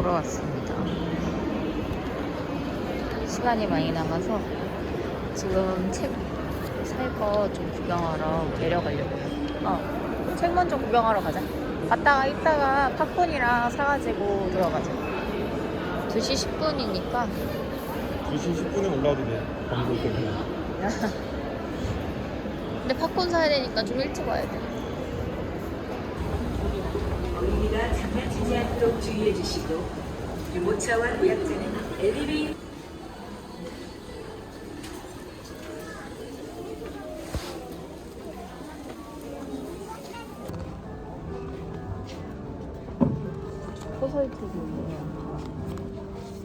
보러 왔습니다. 시간이 많이 남아서 지금 책 살 거 좀 구경하러 내려가려고요. 어, 책 먼저 구경하러 가자. 갔다가 이따가 팝콘이랑 사가지고 들어가자. 2시 10분이니까 2시 10분에 올라와도 돼. 방송 때문에. 근데 팝콘 사야 되니까 좀 일찍 와야 돼. 어린이가 장난치 지 않도록 주의해 주시고 유모차와 노약자는 엘리베이터 소설책이 뭐야?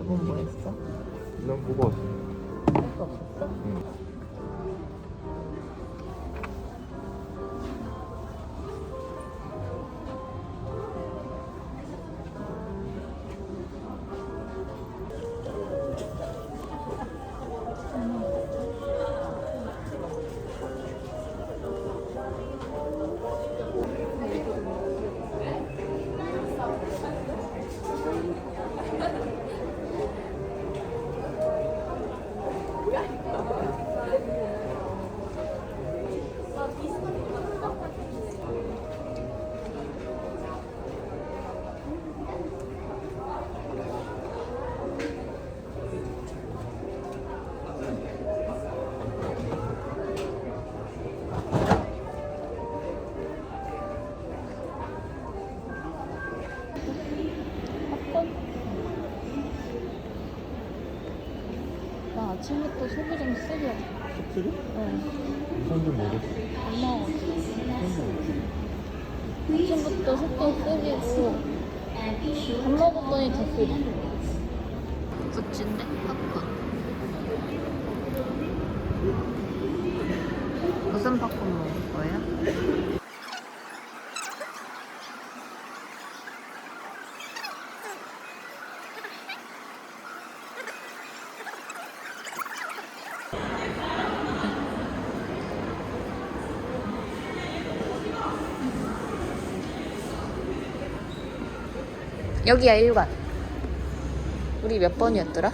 이건 뭐 했어? 난 보고 왔어. 할거 없었어? 팝 아침부터 속도 쓰리고 밥 먹었더니 더 쓰리. 굿즈인데? 팝콘. 무슨 팝콘 먹을 거야? 여기야 1관. 우리 몇 번이었더라?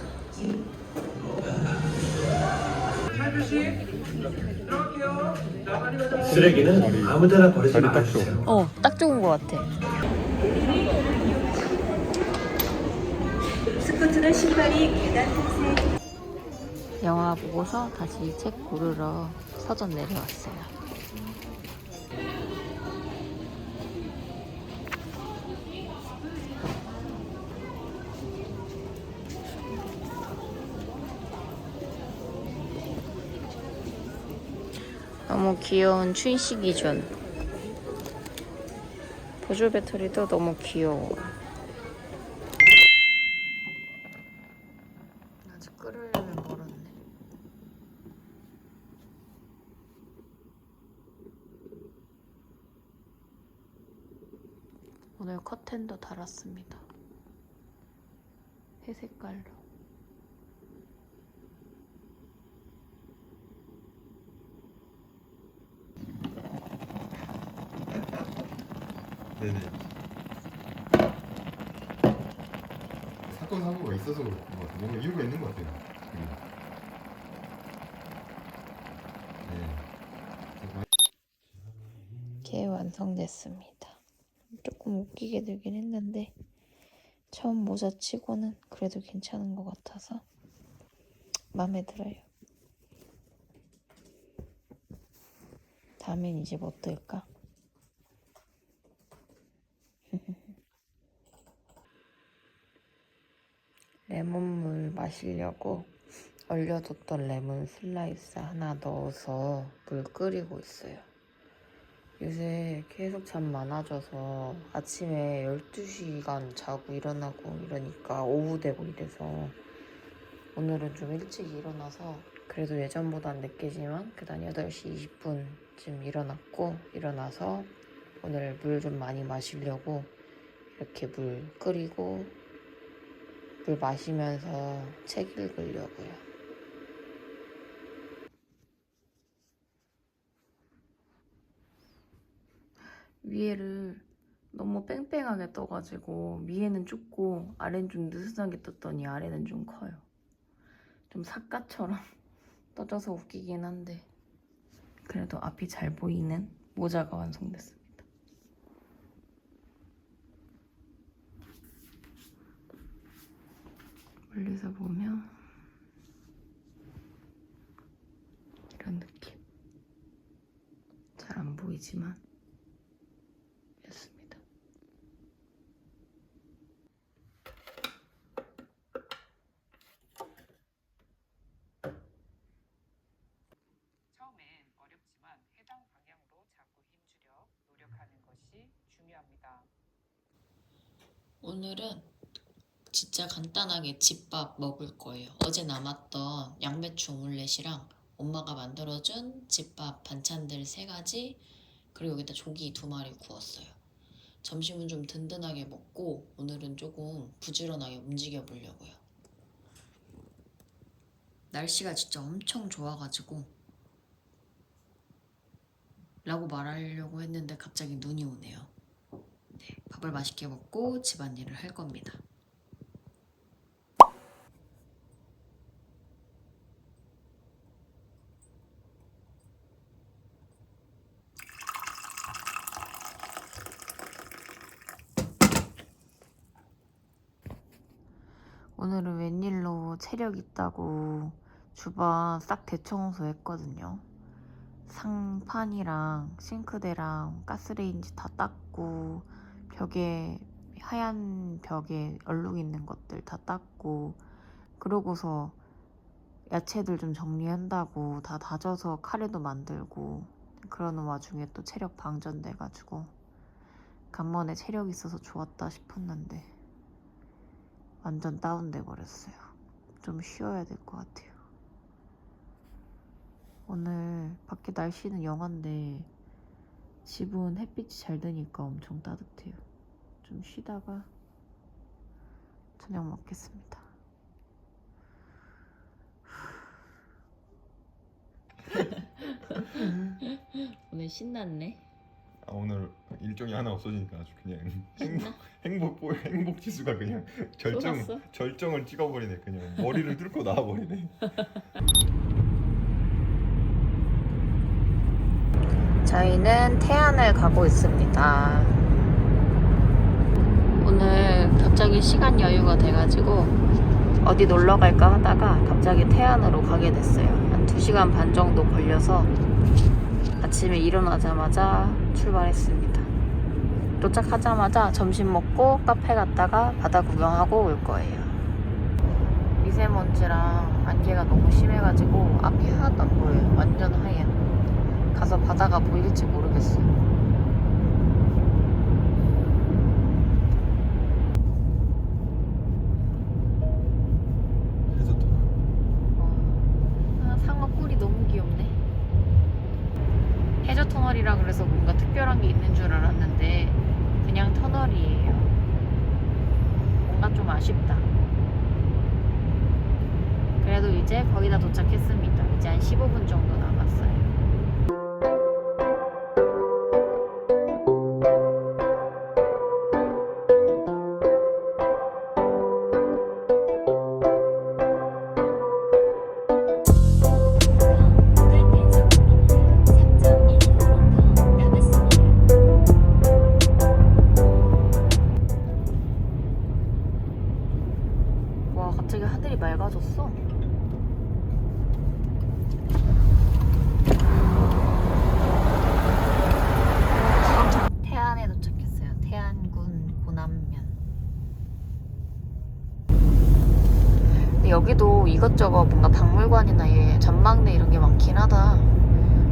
쓰레기는 아무데나 버리지 말아주세요. 어, 딱 좋은 것 같아. 스쿠트는 신발이 계단 틈새 영화 보고서 다시 책 고르러 서점 내려왔어요. 귀여운 춘식이 존. 보조 배터리도 너무 귀여워. 아직 끓으려면 멀었네. 오늘 커튼도 달았습니다. 회색깔로. 네네. 사건 사고가 있어서 그런 것 같아요. 뭔가 이유가 있는 것 같아요. 지금. 네. 개 완성됐습니다. 조금 웃기게 되긴 했는데 처음 모자 치고는 그래도 괜찮은 것 같아서 마음에 들어요. 다음엔 이제 뭐 뜰까? 레몬물 마시려고 얼려뒀던 레몬 슬라이스 하나 넣어서 물 끓이고 있어요. 요새 계속 잠 많아져서 아침에 12시간 자고 일어나고 이러니까 오후 되고 이래서 오늘은 좀 일찍 일어나서 그래도 예전보단 늦게지만 그단 8시 20분쯤 일어났고 일어나서 오늘 물 좀 많이 마시려고 이렇게 물 끓이고 물 마시면서 책 읽으려고요. 위에를 너무 뺑뺑하게 떠가지고 위에는 좁고 아래는 좀 느슨하게 떴더니 아래는 좀 커요. 좀 삿갓처럼 떠져서 웃기긴 한데 그래도 앞이 잘 보이는 모자가 완성됐습니 멀리서 보면 이런 느낌. 잘 안 보이지만 였습니다. 처음엔 어렵지만 해당 방향으로 자꾸 힘주려 노력하는 것이 중요합니다. 오늘은 진짜 간단하게 집밥 먹을 거예요. 어제 남았던 양배추 오믈렛이랑 엄마가 만들어준 집밥 반찬들 세 가지 그리고 여기다 조기 두 마리 구웠어요. 점심은 좀 든든하게 먹고 오늘은 조금 부지런하게 움직여 보려고요. 날씨가 진짜 엄청 좋아가지고 라고 말하려고 했는데 갑자기 눈이 오네요. 네, 밥을 맛있게 먹고 집안일을 할 겁니다. 오늘은 웬일로 체력 있다고 주방 싹 대청소 했거든요. 상판이랑 싱크대랑 가스레인지 다 닦고 벽에 하얀 벽에 얼룩 있는 것들 다 닦고 그러고서 야채들 좀 정리한다고 다 다져서 카레도 만들고 그러는 와중에 또 체력 방전돼가지고 간만에 체력 있어서 좋았다 싶었는데 완전 다운돼 버렸어요. 좀 쉬어야 될 것 같아요. 오늘 밖에 날씨는 영한데 집은 햇빛이 잘 드니까 엄청 따뜻해요. 좀 쉬다가 저녁 먹겠습니다. 오늘 신났네. 아, 오늘 일정이 하나 없어지니까 아주 그냥 행복 행복 보- 행복 지수가 그냥 절정 쏟았어? 절정을 찍어버리네 그냥 머리를 뚫고 나와버리네. 저희는 태안을 가고 있습니다. 오늘 갑자기 시간 여유가 돼가지고 어디 놀러 갈까 하다가 갑자기 태안으로 가게 됐어요. 한 2시간 반 정도 걸려서 아침에 일어나자마자 출발했습니다. 도착하자마자 점심 먹고 카페 갔다가 바다 구경하고 올 거예요. 미세먼지랑 안개가 너무 심해가지고 앞이 하나도 안 보여요. 완전 하얘. 가서 바다가 보일지 모르겠어요. 이것저것 뭔가 박물관이나 얘 전망대 이런 게 많긴 하다.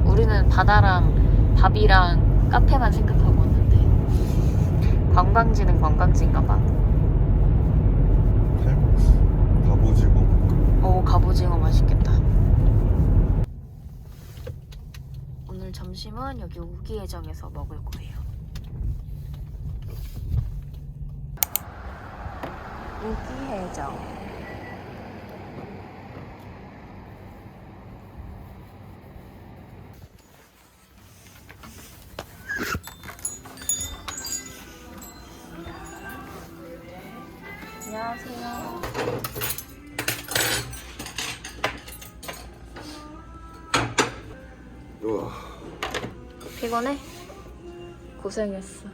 우리는 바다랑 밥이랑 카페만 생각하고 왔는데 관광지는 관광지인가 봐. 갑오징어. 오 갑오징어 맛있겠다. 오늘 점심은 여기 우기해정에서 먹을 거예요. 우기해정. 피곤해? 고생했어.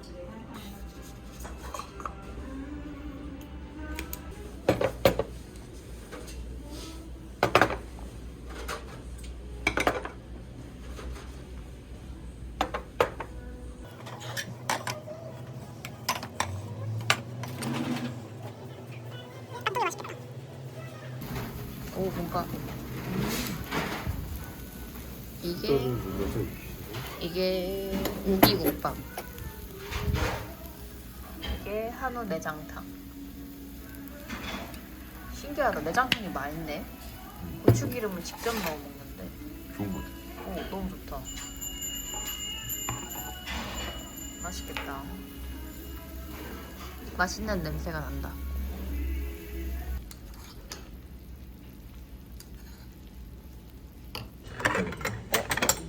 오 뭔가 음. 이게 이게 우기국밥. 이게 한우 내장탕. 신기하다. 내장탕이 맛있네. 고추기름을 직접 넣어 먹는데. 좋은 것 같아. 오, 너무 좋다. 맛있겠다. 맛있는 냄새가 난다.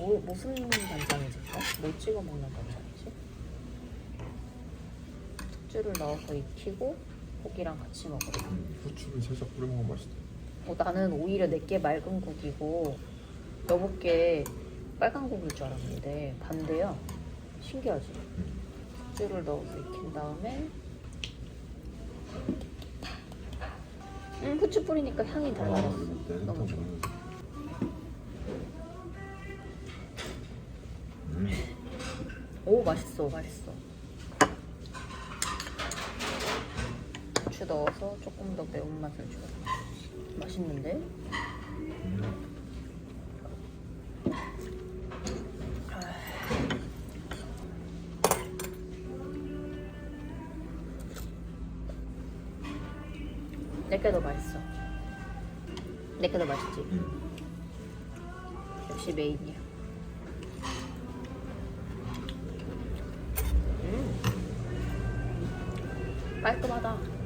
어? 뭐, 무슨 간장이지? 뭘 찍어 먹는 간장이지? 숙주를 넣어서 익히고 고기랑 같이 먹으래. 음, 후추를 살짝 뿌려 먹으면 맛있다. 어, 나는 오히려 내게 맑은 국이고 여보께 빨간 국일 줄 알았는데 반대야. 신기하지? 숙주를 넣어서 익힌 다음에 음, 후추 뿌리니까 향이 달라졌어. 내장탕 너무 좋아. 오 맛있어 맛있어. 후추 넣어서 조금 더 매운맛을 줘. 맛있는데? 깔끔하다.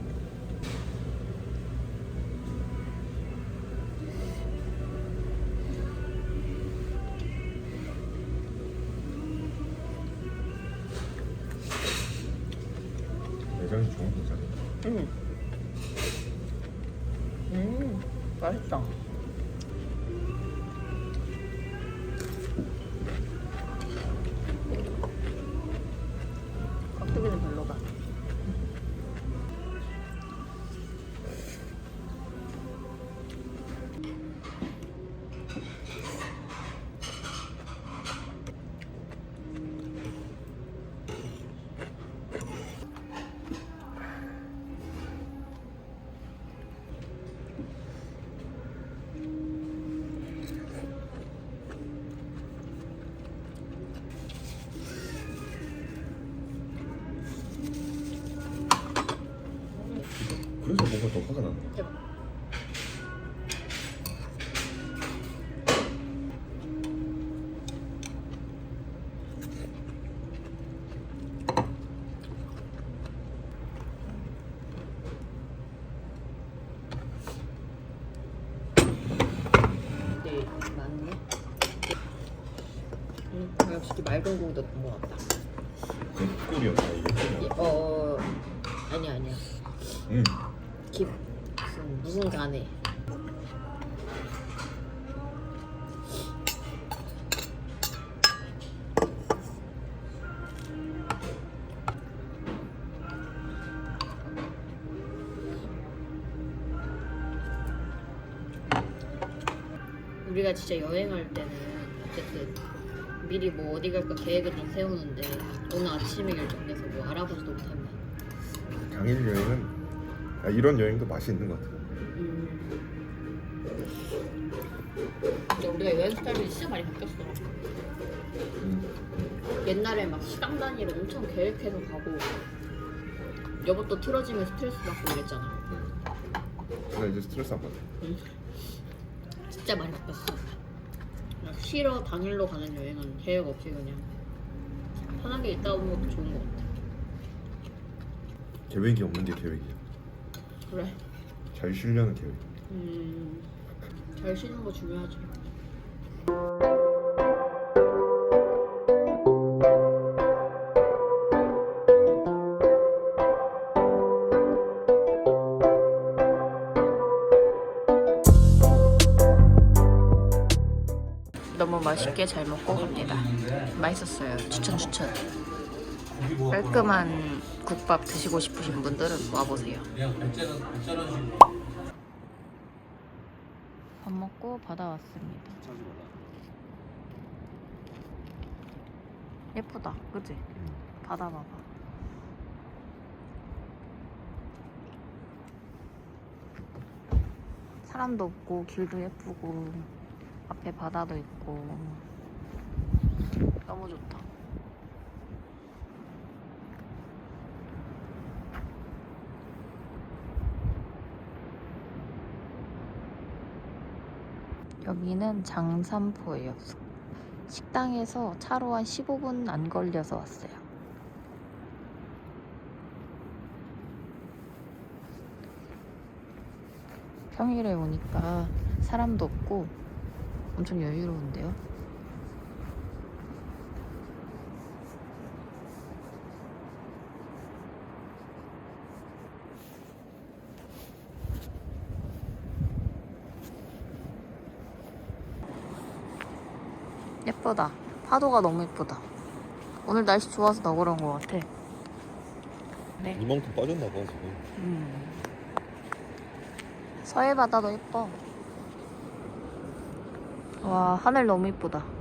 된것 같다. 그 꿀이었다 이게. 이- 어, 아니야, 아니야. 음. 기, 무슨, 무슨 간에. 우리가 진짜 여행할 때는 어쨌든 미리 뭐 어디 갈까 계획을 다 세우는데 오늘 아침에 결정돼서 뭐 알아보지도 못하면 당일 여행은 아, 이런 여행도 맛이 있는 것 같아. 음, 우리가 여행 스타일이 진짜 많이 바뀌었어. 옛날에 막 시간 단위로 엄청 계획해서 가고 여보 틀어지면 스트레스 받고 이랬잖아. 나 이제 스트레스 안 받아. 진짜 많이 바뀌었어. 쉬러 당일로 가는 여행은 계획 없이 그냥 편하게 있다 오는 것도 좋은 것 같아. 계획이 없는 게 계획이야. 그래. 잘 쉬려는 계획. 음, 잘 쉬는 거 중요하지. 맛있게 잘 먹고 갑니다. 맛있었어요. 추천 추천. 깔끔한 국밥 드시고 싶으신 분들은 와보세요. 밥 먹고 바다 왔습니다. 예쁘다, 그치? 바다 봐봐. 사람도 없고 길도 예쁘고 앞에 바다도 있고 너무 좋다. 여기는 장산포예요. 식당에서 차로 한 15분 안 걸려서 왔어요. 평일에 오니까 사람도 없고 엄청 여유로운데요. 예쁘다. 파도가 너무 예쁘다. 오늘 날씨 좋아서 더 그런 것 같아. 네. 이만큼 빠졌나 봐 지금. 음. 서해 바다도 예뻐. 와, 하늘 너무 예쁘다.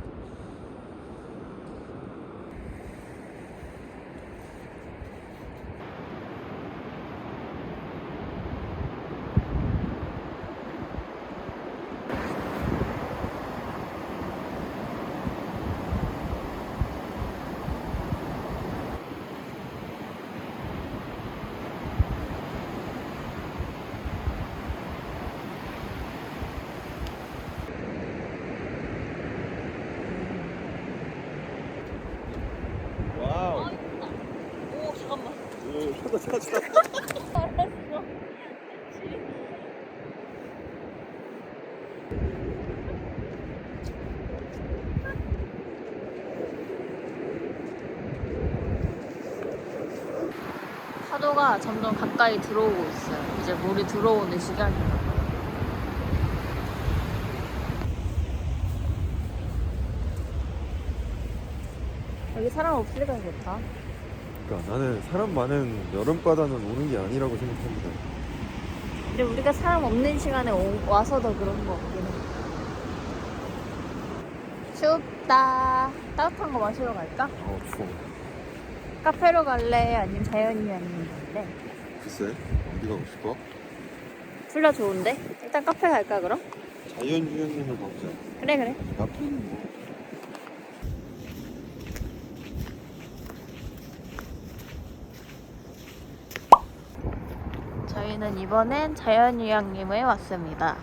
파도가 점점 가까이 들어오고 있어요. 이제 물이 들어오는 시간이에요. 여기 사람 없으니까 좋다. 그러니까 나는 사람 많은 여름 바다는 오는 게 아니라고 생각합니다. 근데 우리가 사람 없는 시간에 오- 와서 더 그런 거 같긴 해. 춥다. 따뜻한 거 마시러 갈까? 어 추워. 카페로 갈래? 아니면 자연이 아니면 갈래? 글쎄 어디 가고 싶어? 둘 다 좋은데? 일단 카페 갈까 그럼? 자연유형님을 가보자. 그래 그래. 앞에는 뭐? 저희는 이번엔 자연휴양림에 왔습니다.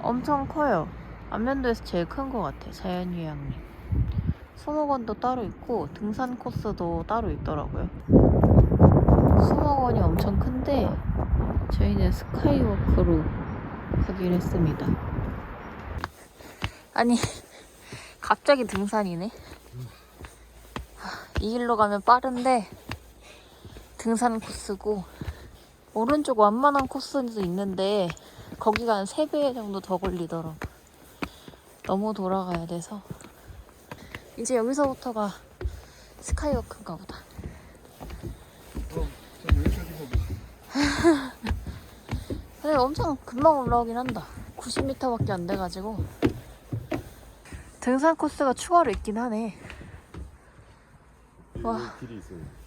엄청 커요. 안면도에서 제일 큰 것 같아, 자연휴양림. 수목원도 따로 있고, 등산 코스도 따로 있더라고요. 수목원이 엄청 큰데, 저희는 스카이워크로 가기로 했습니다. 아니, 갑자기 등산이네. 하, 이 길로 가면 빠른데, 등산 코스고 오른쪽 완만한 코스도 있는데 거기가 한 3배 정도 더 걸리더라고. 너무 돌아가야 돼서. 이제 여기서부터가 스카이워크인가 보다. 근데 엄청 금방 올라오긴 한다. 90m밖에 안 돼가지고. 등산 코스가 추가로 있긴 하네. 와. 길이 있어요.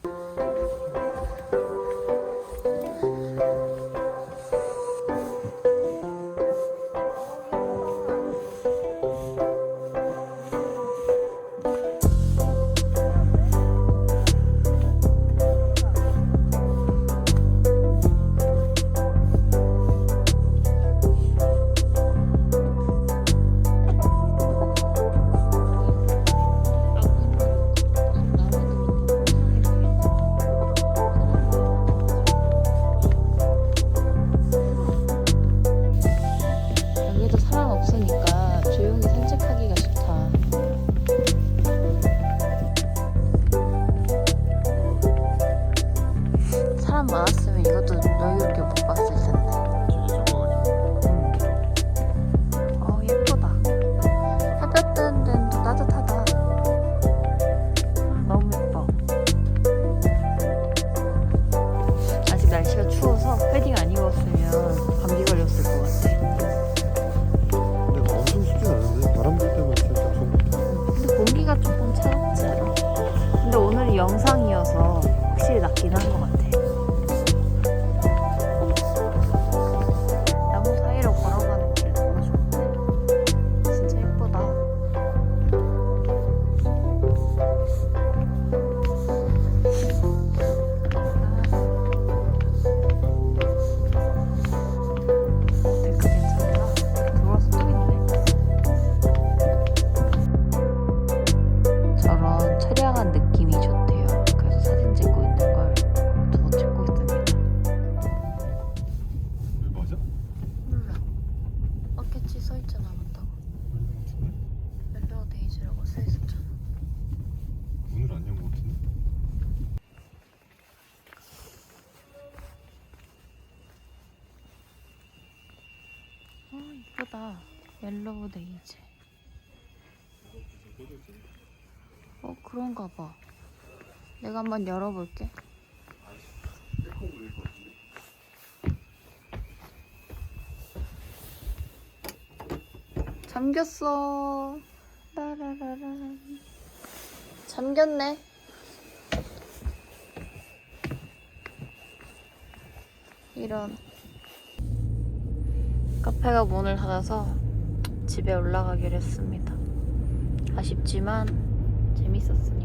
给他 이쁘다. 옐로우 데이지. 어, 그런가 봐. 내가 한번 열어볼게. 잠겼어. 라라라라. 잠겼네. 이런. 카페가 문을 닫아서 집에 올라가기로 했습니다. 아쉽지만 재밌었으니까.